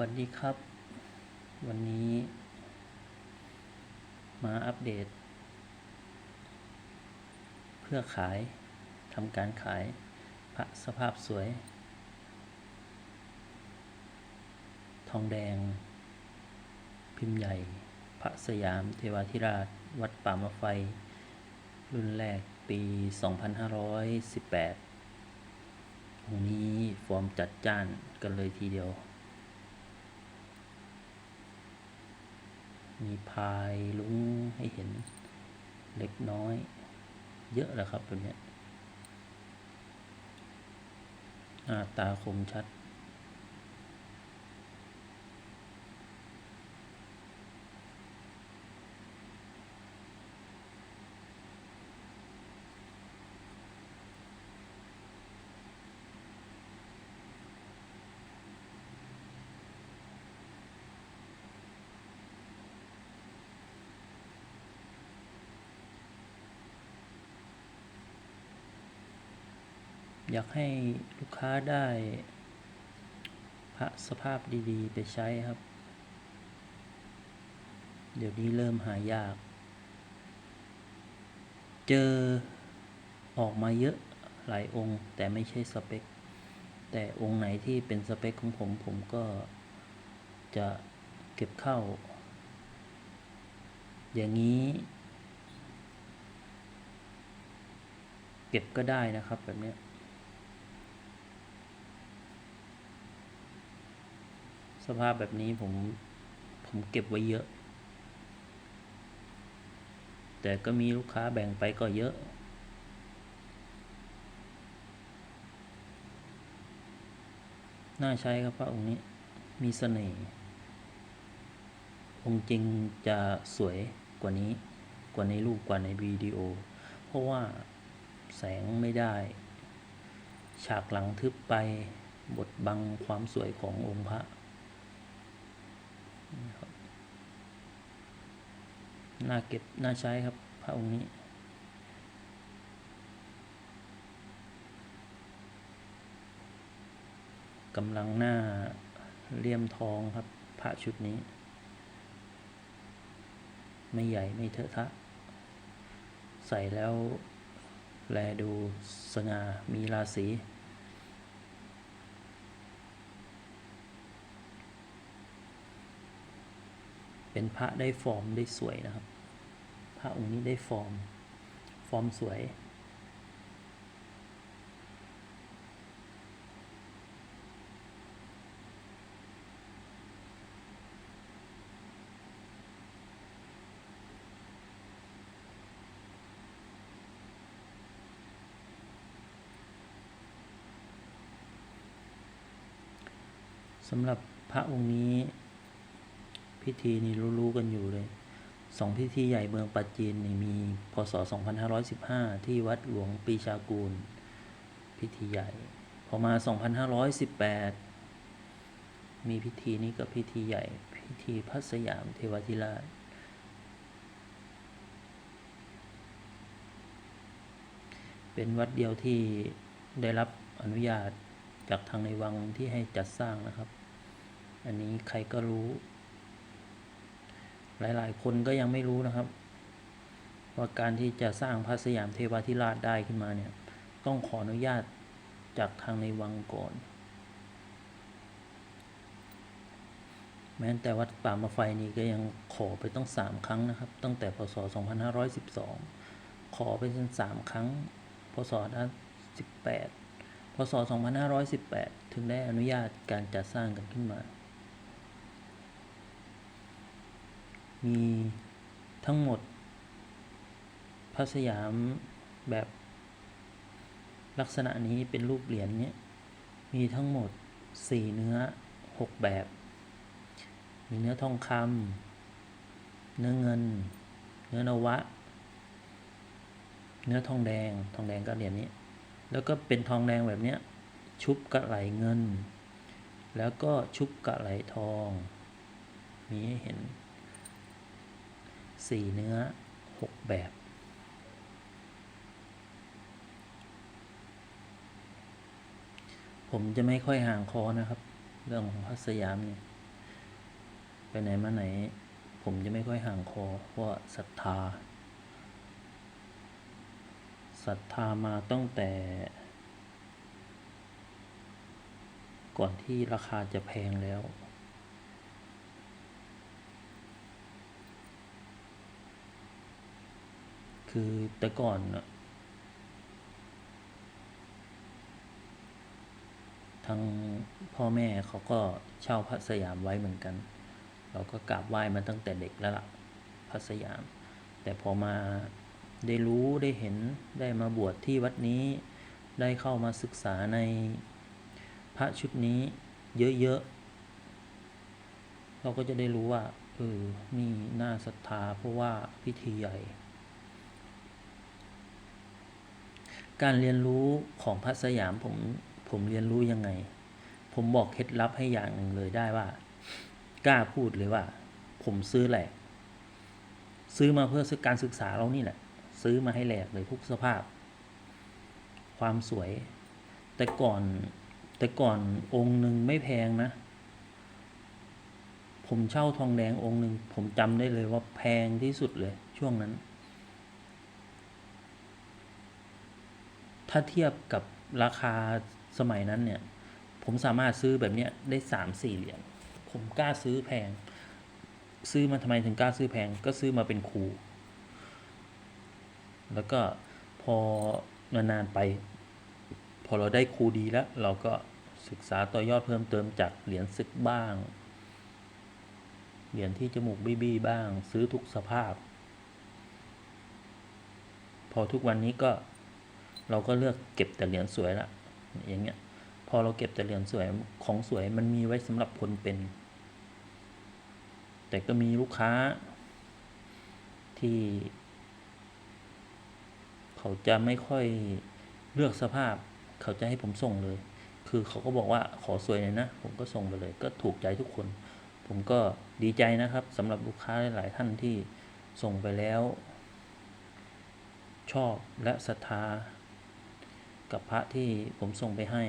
วัสดีครับ วันนี้ มาอัปเดต เพื่อขายทำการขายพระสภาพสวย ทองแดง พิมพ์ใหญ่ พระสยามเทวาธิราช วัดป่ามะไฟ รุ่นแรกปี 2518องนี้ฟอร์มจัดจ้านกันเลยทีเดียว มีพายลุ้งให้เห็นเล็กน้อย เยอะแล้วครับตัวเนี้ยหน้าตาคมชัด อยากให้ลูกค้าได้พระสภาพดีๆ ไปใช้ครับ เดี๋ยวนี้เริ่มหายาก เจอออกมาเยอะหลายองค์ แต่ไม่ใช่สเปค แต่องค์ไหนที่เป็นสเปคของผมผมก็จะเก็บเข้า อย่างนี้ เก็บก็ได้นะครับแบบเนี้ สภาพแบบนี้ผมผมเก็บไว้เยอะ แต่ก็มีลูกค้าแบ่งไปก็เยอะ น่าใช้ครับพระองค์นี้มีเสน่ห์องค์จริงจะสวยกว่านี้กว่าในรูปกว่าในวิดีโอ เพราะว่าแสงไม่ได้ ฉากหลังทึบไปบดบังความสวยขององค์พระ น่าเก็บ น่าใช้ครับ พระองค์นี้ กำลังหน้าเลี่ยมทองครับ พระชุดนี้ ไม่ใหญ่ไม่เถอะทะ ใส่แล้ว แลดูสง่ามีราศี เป็นพระได้ฟอร์มได้สวยนะครับ พระองค์นี้ได้ฟอร์ม ฟอร์มสวย สำหรับพระองค์นี้ พิธีนี่รู้ๆกันอยู่เลยสองพิธีใหญ่เมืองปัจจีนนี่มีพศ 2515 ที่วัดหลวงปีชากูล พิธีใหญ่ พอมา 2518 มีพิธีนี้ก็พิธีใหญ่ พิธีพระสยามเทวาธิราช เป็นวัดเดียวที่ได้รับอนุญาตจากทางในวังที่ให้จัดสร้างนะครับ อันนี้ใครก็รู้ หลายๆ คนก็ยังไม่รู้นะครับ ว่าการที่จะสร้างพระสยามเทวาธิราชได้ขึ้นมาเนี่ย ต้องขออนุญาตจากทางในวังก่อน แม้แต่วัดป่ามาไฟนี่ก็ยังขอไปต้องสามครั้งนะครับ ตั้งแต่พศ 2512 ขอไปจนสามครั้ง พศ18พศ 2518 ถึงได้อนุญาตการจัดสร้างกันขึ้นมา มีทั้งหมด พระสยามแบบลักษณะนี้เป็นรูปเหรียญเนี้ยมีทั้งหมด 4 เนื้อ 6 แบบ มีเนื้อทองคำเนื้อเงิน เนื้อนวะ เนื้อทองแดงทองแดงก็เหรียญนี้ แล้วก็เป็นทองแดงแบบเนี้ยชุบกระไหลเงิน แล้วก็ชุบกระไหลทอง มีให้เห็น สี่เนื้อหกแบบ ผมจะไม่ค่อยห่างคอนะครับ เรื่องของพระสยามเนี่ยไปไหนมาไหน ผมจะไม่ค่อยห่างคอเพราะศรัทธาศรัทธามาตั้งแต่ ก่อนที่ราคาจะแพงแล้ว คือแต่ก่อนน่ะทางพ่อแม่เขาก็เช่าพระสยามไว้เหมือนกัน เราก็กราบไหว้มาตั้งแต่เด็กแล้วล่ะพระสยาม แต่พอมาได้รู้ได้เห็นได้มาบวชที่วัดนี้ ได้เข้ามาศึกษาในพระชุดนี้เยอะๆ เราก็จะได้รู้ว่าเออนี่น่าศรัทธาเพราะว่าพิธีใหญ่ การเรียนรู้ของพระสยามผมผมเรียนรู้ยังไง ผมบอกเคล็ดลับให้อย่างหนึ่งเลยได้ว่า กล้าพูดเลยว่า ผมซื้อแหลก ซื้อมาเพื่อการศึกษาเรานี่แหละ ซื้อมาให้แหลกเลยทุกสภาพ ความสวย แต่ก่อนแต่ก่อนองค์หนึ่งไม่แพงนะ ผมเช่าทองแดงองค์หนึ่งผมจำได้เลยว่าแพงที่สุดเลยช่วงนั้น ถ้าเทียบกับราคาสมัยนั้นเนี่ย ผมสามารถซื้อแบบเนี้ยได้สามสี่เหรียญผมกล้าซื้อแพง ซื้อมาทำไมถึงกล้าซื้อแพงก็ซื้อมาเป็นครู แล้วก็พอนานๆไป พอเราได้ครูดีแล้ว เราก็ศึกษาต่อยอดเพิ่มเติมจากเหรียญศึกบ้าง เหรียญที่จมูกบี้ๆบ้าง ซื้อทุกสภาพ พอทุกวันนี้ก็ เราก็เลือกเก็บแต่เหรียญสวยละอย่างเงี้ยพอเราเก็บแต่เหรียญสวยของสวยมันมีไว้สำหรับคนเป็น แต่ก็มีลูกค้าที่ เขาจะไม่ค่อยเลือกสภาพ เขาจะให้ผมส่งเลย คือเขาก็บอกว่าขอสวยหน่อยนะ ผมก็ส่งไปเลย ก็ถูกใจทุกคน ผมก็ดีใจนะครับสำหรับลูกค้าหลาย ๆ ท่านที่ส่งไปแล้ว ชอบและศรัทธา กับพระที่ผมส่งไปให้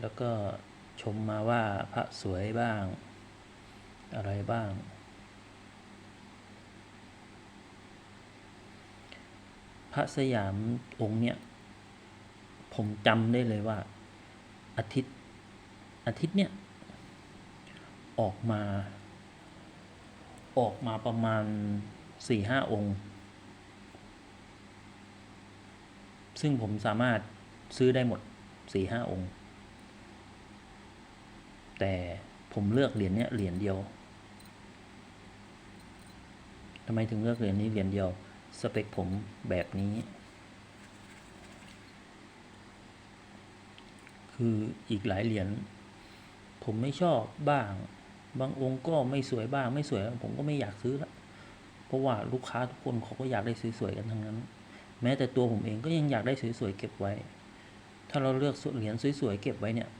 แล้วก็ชมมาว่าพระสวยบ้าง อะไรบ้าง พระสยามองค์เนี้ย ผมจำได้เลยว่า อาทิตย์อาทิตย์เนี้ยออกมา ออกมาประมาณสี่ห้าองค์ ซึ่งผมสามารถซื้อได้หมดสี่ห้าองค์ แต่ผมเลือกเหรียญเนี้ยเหรียญเดียวทำไมถึงเลือกเหรียญนี้เหรียญเดียว สเปคผมแบบนี้ คืออีกหลายเหรียญผมไม่ชอบบ้าง บางองค์ก็ไม่สวยบ้างไม่สวย ผมก็ไม่อยากซื้อละเพราะว่าลูกค้าทุกคนเขาก็อยากได้สวยๆกันทั้งนั้น แม้แต่ตัวผมเองก็ยังอยากได้สวยๆเก็บไว้ ถ้าเราเลือกเหรียญสวยๆเก็บไว้เนี่ย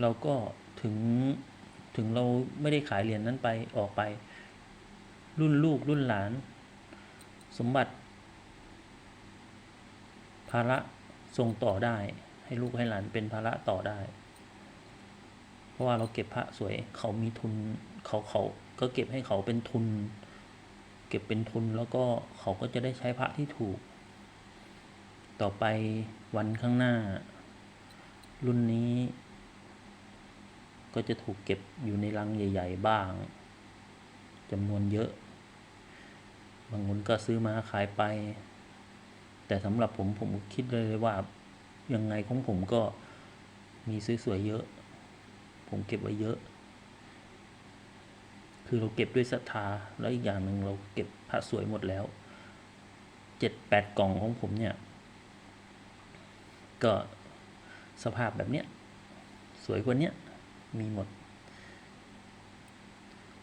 เราก็ถึงถึงเราไม่ได้ขายเหรียญนั้นไปออกไป รุ่นลูกรุ่นหลาน สมบัติ ภาระส่งต่อได้ ให้ลูกให้หลานเป็นภาระต่อได้ เพราะว่าเราเก็บพระสวยเขามีทุนเขาเขาก็เก็บให้เขาเป็นทุน เก็บเป็นทุนแล้วก็เขาก็จะได้ใช้พระที่ถูก ต่อไปวันข้างหน้า รุ่นนี้ ก็จะถูกเก็บอยู่ในลังใหญ่ ๆ บ้างจำนวนเยอะ บางคนก็ซื้อมาขายไป แต่สำหรับผมผมคิดเลยว่ายังไงของผมก็มีสวยๆเยอะ ผมเก็บไว้เยอะ คือเราเก็บด้วยศรัทธาแล้วอีกอย่างหนึ่งเราเก็บพระสวยหมดแล้วเจ็ดแปดกล่องของผมเนี่ย ก็สภาพแบบเนี้ยสวยกว่าเนี้ยมีหมด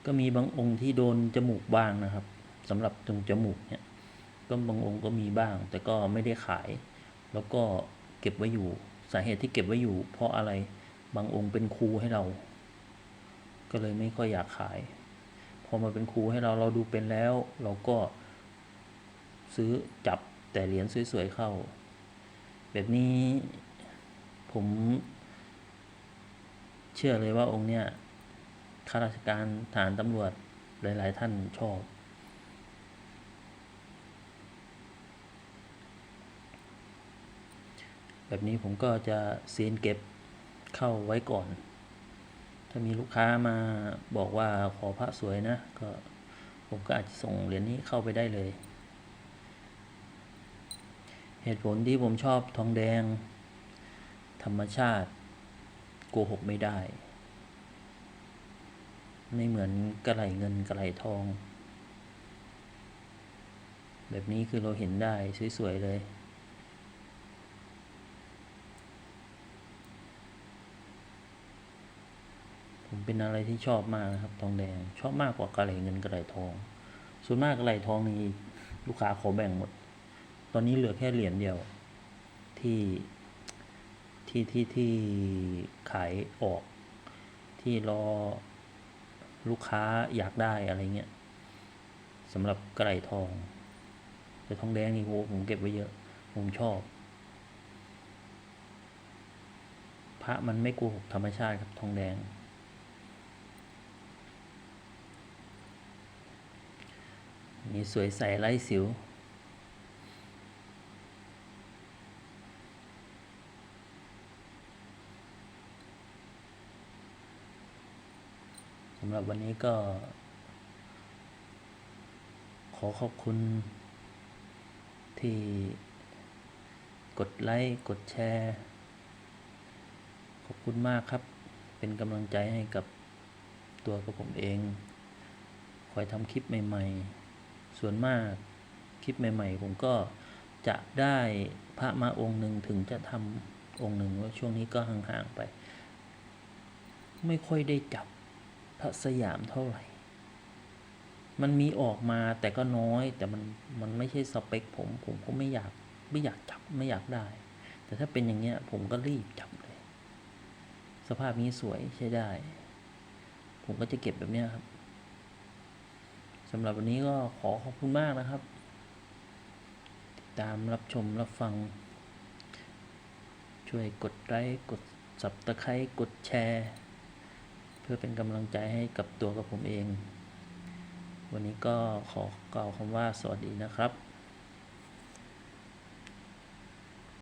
ก็มีบางองค์ที่โดนจมูกบ้างนะครับสำหรับตรงจมูกเนี่ยก็บางองค์ก็มีบ้าง แต่ก็ไม่ได้ขาย แล้วก็เก็บไว้อยู่สาเหตุที่เก็บไว้อยู่ เพราะอะไรบางองค์เป็นครูให้เรา ก็เลยไม่ค่อยอยากขาย พอมาเป็นครูให้เราเราดูเป็นแล้ว เราก็ซื้อจับแต่เหรียญสวยๆเข้า แบบนี้ผม เชื่อเลยว่าองค์เนี้ยข้าราชการทหารตำรวจหลายๆท่านชอบ แบบนี้ผมก็จะซีนเก็บเข้าไว้ก่อน ถ้ามีลูกค้ามาบอกว่าขอพระสวยนะ ก็ผมก็อาจจะส่งเหรียญนี้เข้าไปได้เลย เหตุผลที่ผมชอบทองแดง ธรรมชาติโกหกไม่ได้ ไม่เหมือนกระไหลเงินกระไหลทอง แบบนี้คือเราเห็นได้สวยๆเลย เป็นอะไรที่ชอบมากนะครับ ทองแดงชอบมากกว่ากระไหลเงินกระไหลทอง ส่วนมากกระไหลทองนี่ลูกค้าขอแบ่งหมด ตอนนี้เหลือแค่เหรียญเดียวที่ที่ที่ที่ขายออก ที่รอลูกค้าอยากได้อะไรเงี้ยสำหรับกระไหลทองแต่ทองแดงนี่โหผมเก็บไว้เยอะ ผมชอบ พระมันไม่โกหกธรรมชาติครับทองแดง นี่สวยใสไร้สิว สำหรับวันนี้ก็ ขอขอบคุณ ที่กดไลค์ กดแชร์ ขอบคุณมากครับ เป็นกำลังใจให้กับตัวกับผมเอง คอยทำคลิปใหม่ ๆ ส่วนมากคลิปใหม่ ๆ ผมก็จะได้พระมาองค์หนึ่งถึงจะทำองค์หนึ่งว่าช่วงนี้ก็ห่างๆไป ไม่ค่อยได้จับพระสยามเท่าไหร่ มันมีออกมาแต่ก็น้อยแต่มันมันไม่ใช่สเปคผมผมก็ไม่อยากไม่อยากจับไม่อยากได้ แต่ถ้าเป็นอย่างเงี้ยผมก็รีบจับเลย สภาพนี้สวยใช้ได้ ผมก็จะเก็บแบบเนี้ยครับ สำหรับวันนี้ก็ขอขอบคุณมากนะครับ ตามรับชมรับฟัง ช่วยกดไลค์กดสับตะไคร้กดแชร์ เพื่อเป็นกำลังใจให้กับตัวกับผมเอง วันนี้ก็ขอกล่าวคำว่าสวัสดีนะครับ